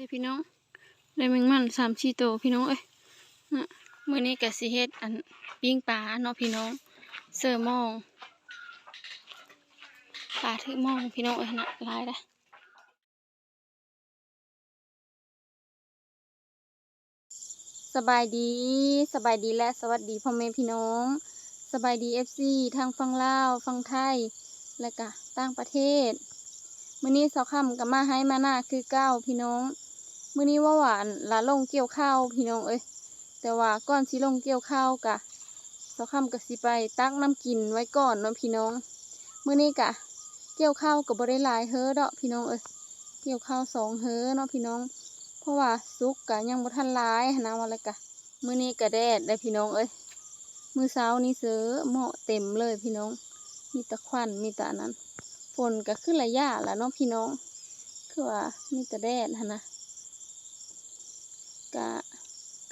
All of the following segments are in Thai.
เลยพี่น้องได้แมงมันสามชีโตวพี่น้องเอ้ยนะมือนี้ก็สิเฮ็ดอันปิ้งปลาเนาะพี่น้องเสิร์มองปลาถึกหมองพี่น้องเอ้ยนะหลายเด้สบายดีสบายดีและสวัสดีพ่อแม่พี่น้อง สบายดี FC ทางฝั่งลาวฝั่งไทยและก็ต่างประเทศมื้อนี้เสาค่ำกับมาให้มาหน้าคือเก้าพี่น้อง มื้อนี้ว่าหวานลาลงเกี่ยวข้าวพี่น้องเอ้ยแต่ว่าก่อนสิลงเกี่ยวข้าวกะเสาค่ำก็สิไปตักน้ำกินไว้ก่อนเนาะพี่น้องมื้อนี้กะ เกี่ยวข้าวก็บ่ได้หลายเฮ้อดอกพี่น้องเอ้ยเกี่ยวข้าวสองเฮ้อเนาะพี่น้อง เพราะว่าสุกกะยังบ่ทันหลายนะว่าล้วกะมื้อนี้ก็แดดได้พี่น้องเอ้ยมื้อเช้านี้เสือเหมาะเต็มเลยพี่น้อง มีแต่ควันมีแต่นั้นฝนก็ขึ้นระยะแล้วเนาะพี่น้อง คือว่ามีแต่แดดหั้นนะ กะ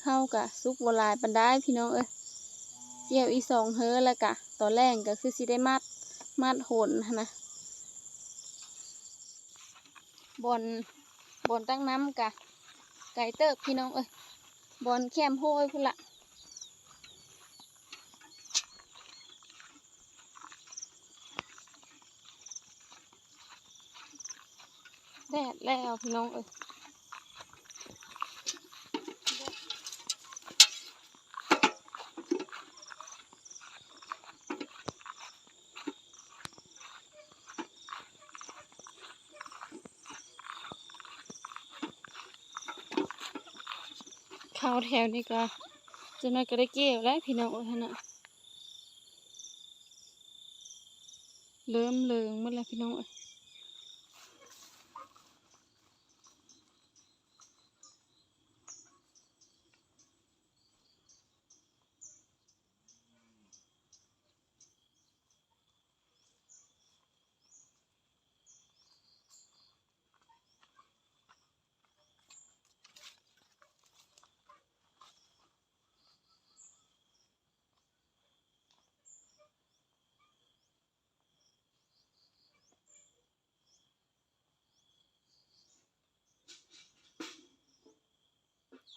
เข้ากะซุกบหลายปันได้พี่น้องเอ้ยเกี่ยวอีสองเฮ้อแล้วกะตอนแรกก็คือสิได้มัดมัดโหนนะบอนบอนตั้งน้ำกะไก่เติบพี่น้องเอ้ยบอนแคมโห้ยพุ่นละแดดแล้วพี่น้องเอ้ย ข้าวแถวนี่ก็จะน่าก็ได้เก็บแล้วพี่น้องท่านน่ะเริ่มเลืองเมดแล้วพี่น้องเอ้ย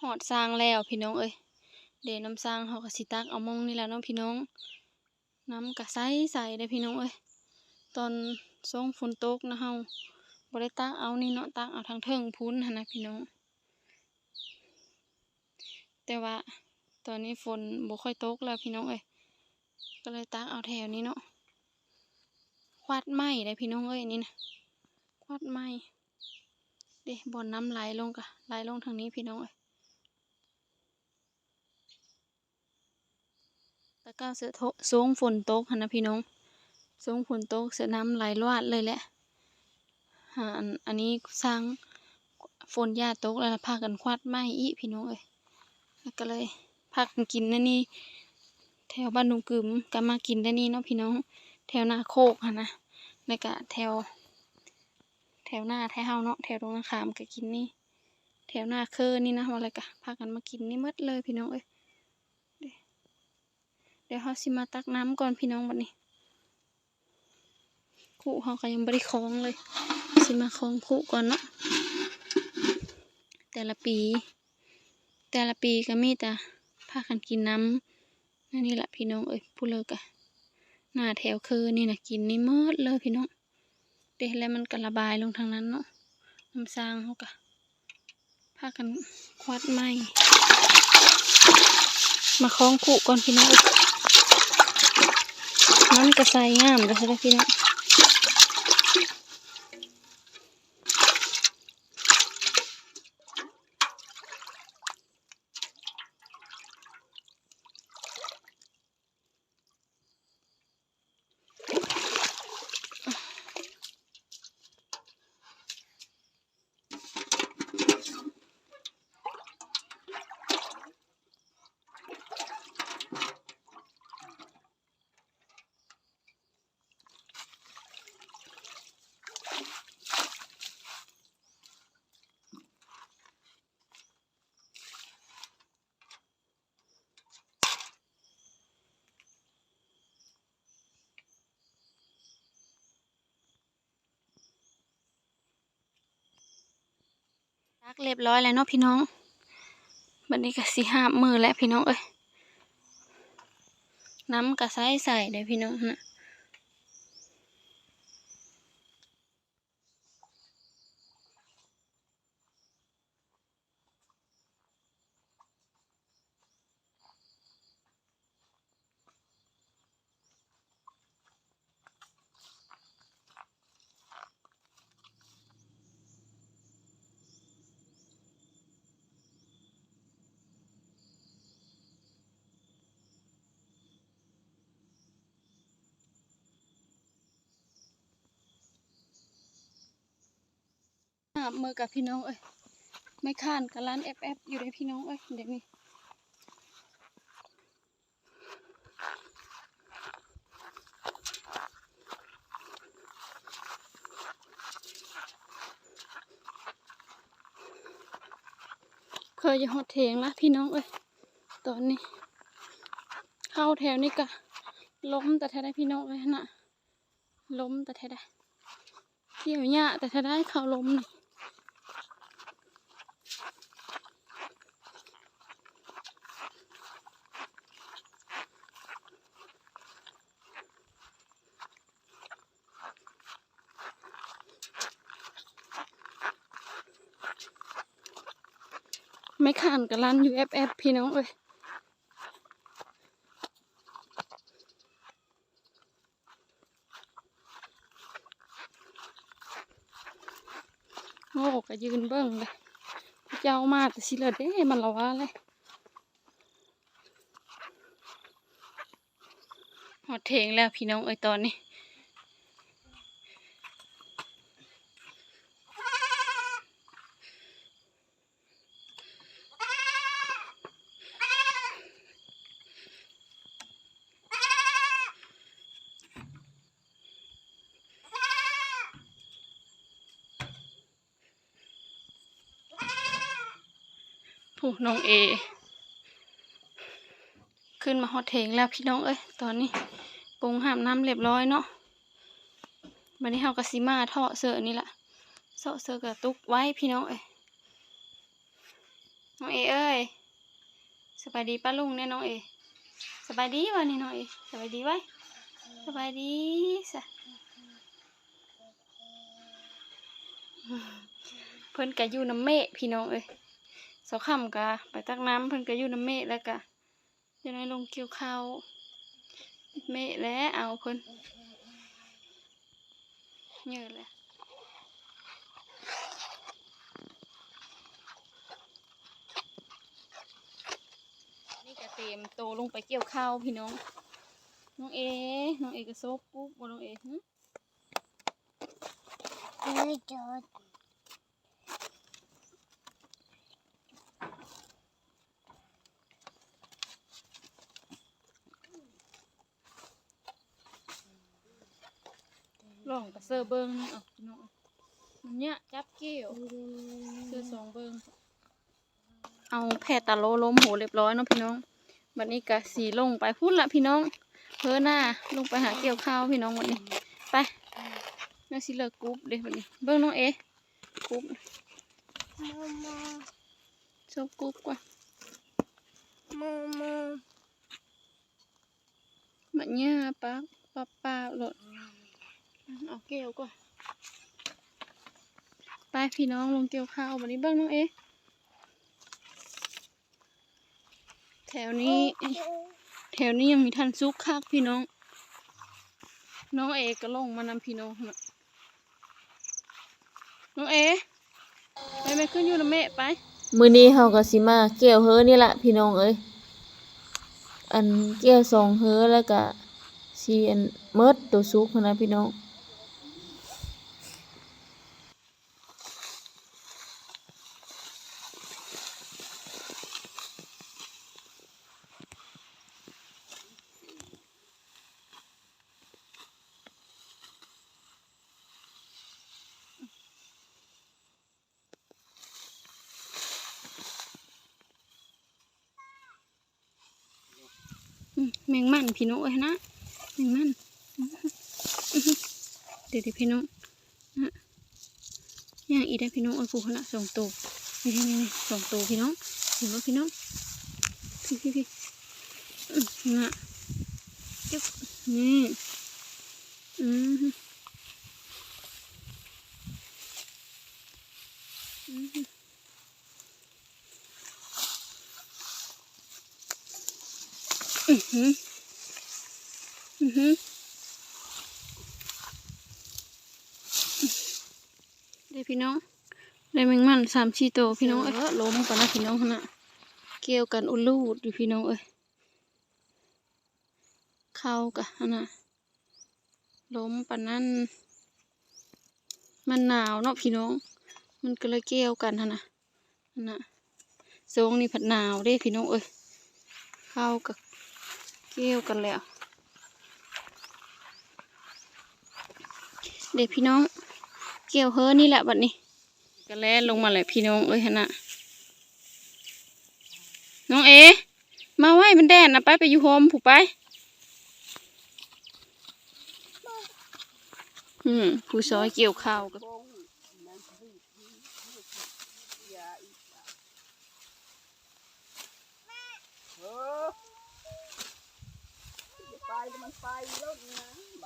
หอดสร้างแล้วพี่น้องเอ้ยเดยวน้ำสร้างเขาก็สิตักเอามองนี่แหละเนาะพี่น้อง น้ำก็ใสใสได้พี่น้องเอ้ยตอนส่งฝนตกนะเฮาบ่ได้ตักเอานี่เนาะตักเอาทางเทิงพุ้นนะพี่น้อง แต่ว่าตอนนี้ฝนบ่ค่อยตกแล้วพี่น้องเอ้ยก็เลยตักเอาแถวนี้เนาะควาดไม้ได้พี่น้องเอ้ยนี่นะควาดไม้เด้บ่อนน้ำไหลลงกะไหลลงทางนี้พี่น้องเอ้ย ตะก้าเสือโถสูงฝนตกนะพี่น้องสูงฝนตกเสือน้ำไหลลวดเลยแหละอันนี้สร้างฝนยาตกแล้วพากันควัดไม้อีพี่น้องเอ้ยแล้วก็เลยพากันกินนั่นนี่แถวบ้านนุงกึมก็มากินได้นี่เนาะพี่น้อง แถวหน้าโคกหันนะแล้วก็แถว แถวหน้าแถวเฮาเนาะแถวตรงนาขามก็กินนี่ แถวหน้าเคอนี่นะว่าอะไรกะพากันมากินนี่มดเลยพี่น้องเอ้ย ดี๋ยวเขาสิมาตักน้ำก่อนพี่น้องบัดนี้ขู่เขาก็ยังบริคองเลย สิมาคล้องขู่ก่อนเนาะแต่ละปี แต่ละปีก็มีแต่พากันกินน้ำนั่นนี่แหละพี่น้องเอ้ยพูดเลยกะหน้าแถวคือนี่นะกินนี่มิดเลยพี่น้องเดี๋ยวแล้วมันก็ระบายลงทางนั้นเนาะน้ำสร้างเขากะพากันควัดไม้มาคล้องขู่ก่อนพี่น้อง เอ้ยน้ำกระใสงามเลยใช่ไหมพี่น้อง พักเรียบร้อยแล้วเนาะพี่น้องบัดนี้ก็สีหามือแล้วพี่น้องเอ้ยน้ำก็ใส่ใส่เด้พี่น้องนะ หาบมือกับพี่น้องเอ้ยไม่ข้านกับร้านแอฟแอฟอยู่เลยพี่น้องเอ้ยเดี๋ยวนี้เคยจะหดเถงละพี่น้องเอ้ยตอนนี้ เข้าแถวนี้กะล้มแต่แท้ได้พี่น้องเลยนะล้มแต่แท้ได้เกี่ยวหญ้าแต่แท้ได้เขาล้มนี่ ไม่ขานกับร้าน UFF พี่น้องเอ้ยโง่ก็ยืนเบิ่งเลยเจ้ามาแต่สิเลยเด้มันละว่าเลยหอดเทงแล้วพี่น้องเอ้ยตอนนี้ ผู้ น้องเอ ขึ้นมาฮอดเทงแล้วพี่น้องเอ้ยตอนนี้ปรุงหามน้ำเรียบร้อยเนาะวันนี้เฮากะสิมาทาะเสือนี่แหละเสาะเสือกระตุกไว้พี่น้องเอ้ยน้องเอเอ้ยสบายดีป้าลุงเนี่ยน้องเอสบายดีวะนี่น้องเอสบายดีไว้สบายดีสะเพิ่นกะอยู่น้ำเมะพี่น้องเอ้ย สาค่ำกะไปตักน้ำเพิ่นก็อยู่น้ำเมฆแล้วกะจะได้ลงเกี่ยวข้าวเมฆแล้วเอาเพิ่นเยอะเลยนี่ก็เตรียมโตลงไปเกี่ยวข้าวพี่น้อง น้องเอ น้องเอก็โซกปุ๊บบ่น้องเอหึเฮ้ยจอด ล องกระเซอร์เบิ้งนี่เอาพี่น้องมันเนี่ยจับเกี่ยวเสื้อสองเบิงเอาแพทย์ตาโลล้มโหเรียบร้อยเนาะพี่น้องวันนี้กะสีลงไปพูดละพี่น้องเพื่อหน้าลงไปหาเกี่ยวข้าวพี่น้องวันนี้ไปแม่สิเลิกกรุ๊ปเด้วันนี้เบิ้งน้องเอกรุ๊ปมามาชอบกรุ๊ปก่อนมามาบัดเนี่ยปากปลาปลาโหลด เอาเกี่ยวก่อนไปพี่น้องลงเกี่ยวข้าววันนี้เบิ้งน้องเอแถวนี้ แถวนี้ยังมีทันซุกคักพี่น้อง น้องเอก็ลงมานำพี่น้องน่ะน้องเอไปไปขึ้นอยู่ละเมะไป มื้อนี้เฮาก็สิมาเกี่ยวเฮือนี่ล่ะพี่น้องเอ้ยอันเกี่ยวสองเฮือแล้วก็สิอันเมิดตัวสุกหั้นนะพี่น้อง แมงมันพี่น้องเอ้ยนะแมงมันเดี๋ยวพี่น้องนะย่างอีได้พี่น้องเอ้ยผูขนาดสองตัวนี่นี่นี่สองตัวพี่น้องเห็นไหมพี่น้องพี่พี่พี่นะจุ๊บนี่อืม อือหืออือหือเดี๋ยวพี่น้อง ได้แมงมันสามชีโตพี่น้องเอ้ยล้มกันนะพี่น้องขนาดเกี่ยวกันอุลูดอยู่พี่น้องเอ้ยเข้ากันนะล้มปนนั้นมันหนาวเนาะพี่น้อง มันก็เลยเกี่ยวกันขนะนะทรงนี่ผัดหนาวเด้พี่น้องเอ้ยเข้ากับ เกี่ยวกันแล้วเด็กพี่น้อง เกี่ยวเฮอนี่แหละบัดนี้ก็แล่ลงมาเลยพี่น้องเอ้ยฮะน่ะน้องเอ มาไหวมันแดดนะไปไปอยู่โฮมผูกไปอืมผู้ซอยเกี่ยวข้าวกับ ไปมันไป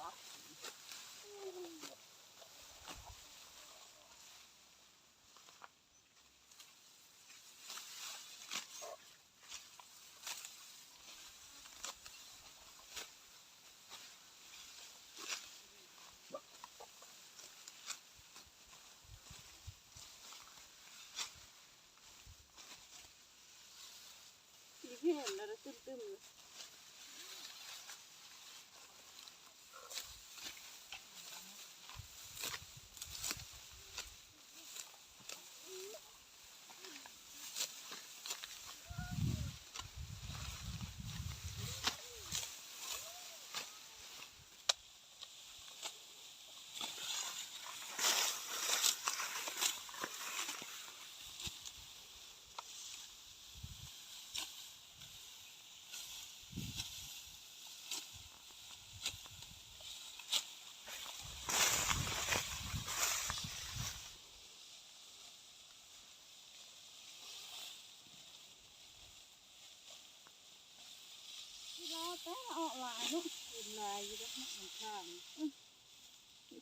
แล้วนะบออกหลายเนาะเป็นลายอยู่แล้วมันข้าง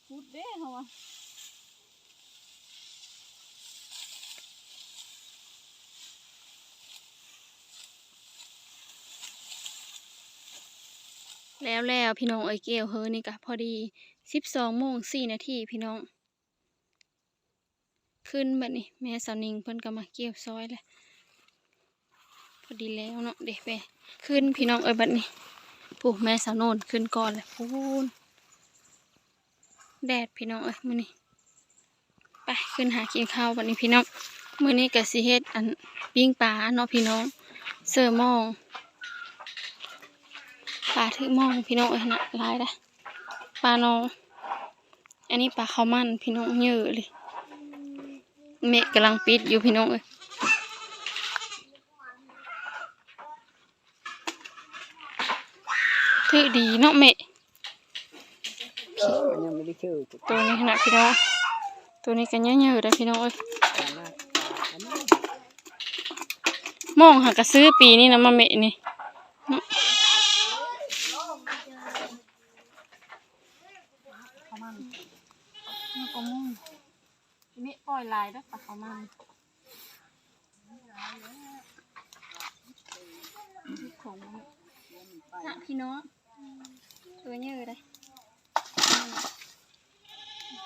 พูดเด้เขาว่าแล้วแล้วพี่น้องเอ้ยเกลเฮอนี่กะพอดีสิบสองโมงสี่นาทีพี่น้อง ขึ้นแบบนี้แม่สาวนิงเพิ่นก็มาเกี่ยวซอยเลยพอดีแล้วเนาะเด็กไปขึ้นพี่น้องเอ้ยบัดนี้ ผู้แม่สาวโนนขึ้นก่อนเลยพูนแดดพี่น้องเอ้ยมื้อนี้ไปขึ้นหากินข้าวบัดนี้พี่น้องมื้อนี้ก็สิเฮ็ดอันปิ้งปลาเนาะพี่น้องเสือมองปลาถือมองพี่น้องเอ้ยนะลายเด้ปลาน้อง อันนี้ปลาข้าวมันพี่น้องเยอะเลยเมฆกำลังปิดอยู่พี่น้องเอ้ย ถือดีเนาะเมฆมันยังไม่ได้ชื่อจุดตัวนี้ขนาดพี่น้องตัวนี้กันเยอะๆเลยพี่น้องเอ้ยการนะอันนี้มองหากระซื้อปีนี้นะมาเมฆนี่เนาะข้าวมันมันก็มุ่งเมฆปล่อยลายแล้วปลาเขามันของมันน่ะพี่น้อง ตัวเยอะเลย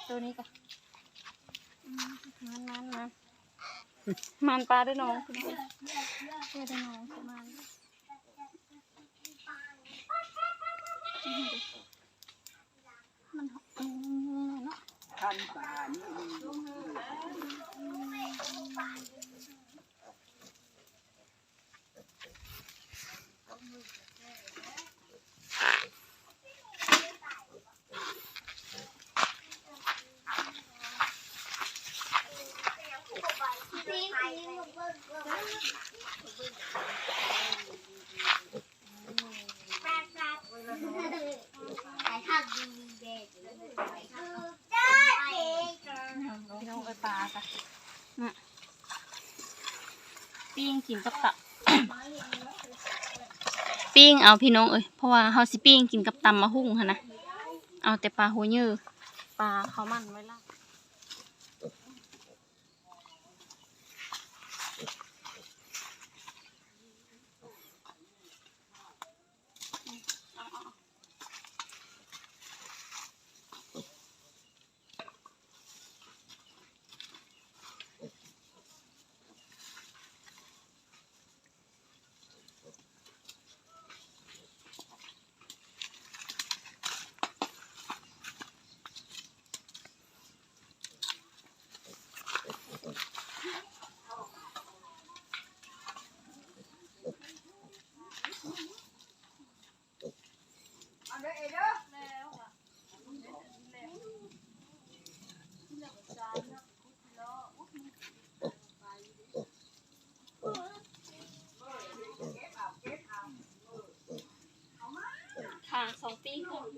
ตัวนี้ก็มันมันมันมันปลาด้วยน้องพี่น้องเพื่อด้วยน้องคือมันมันหอมเนาะทันป่านี่พี่น้องเอ้ยปลาจ้ะน่ ปิ้งกินกับตับ ปิ้งเอาพี่น้องเอ้ยเพราะว่าเฮาสิปิ้งกินกับตำมะฮุ่งหั่นนะเอาแต่ปลาหัวเยอปลาเขามันไว้ละ ทางสองปีค่ะพี่น้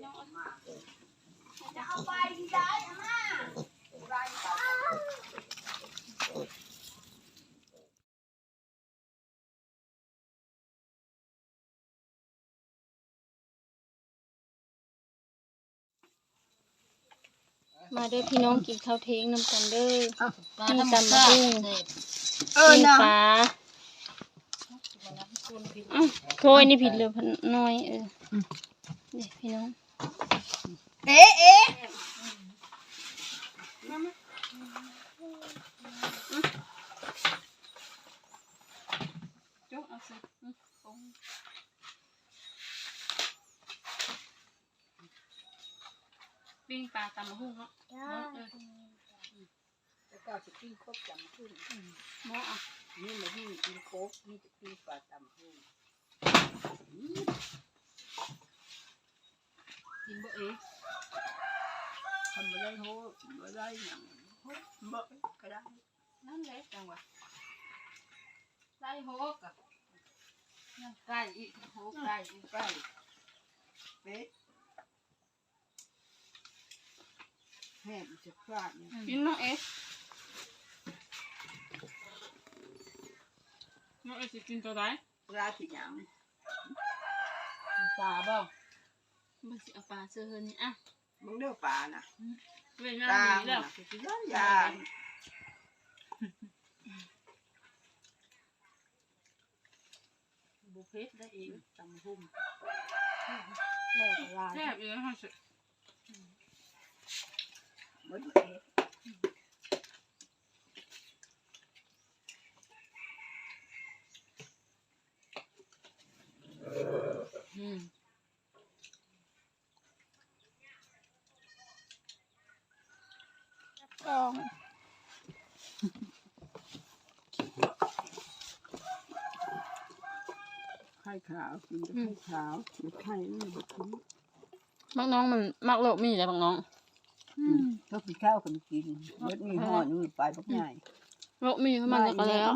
มาเด้อพี่น้องกินข้าวเทงนำกันเด้อมีตำมะฮุ่งเออมีนะปลาอื้อโทยนี่ผิดเลยพันน้อยเอออเด็พี่น้องเอ๊ะเอ๊ะจุ๊เอาสิอื้อ ปงปิ้งปลาตำมะฮุ่งเนาะจ้าเออแล้วก็จะปิ้งครบจำขึ้นหม้ออะนี่มาที่ปิ้งโคกนี่จะปิ้งปลาตำพุ่งกินบ่เอ๊ะทำบ่ได้โหบ่ได้หยังโหบ่ก็ได้นั่นแหละจังหวะไล่โฮกอะใกล้อีกโหใกล้อีกใกล้เป๊ะ แห้งจะพลาดเนี่ยกินน้องเอสน้องเอสสิกินตัวไหนปลาสิหยังปลาบ่มันสิเอาปลาเสื้อเฮือนนี่อะมึงเด้อปลาน่ะเว้นปงาลานนี้แล้วน่ะสิย้อนยานบุเพชได้เองตำหุ่มแซ่บปลาแซ่บอยู่นะฮะสิห มดเอ๊ะอืมกองไข่ขาวกินแต่ไข่ขาวหรือไข่นี่บ่กินมักน้องมันมักโลกมีแต่บักน้อง ก็กินข้าวกันกินรถมีห่อนึงไปบักใหญ่ โลกมีเขามันก็แล้ว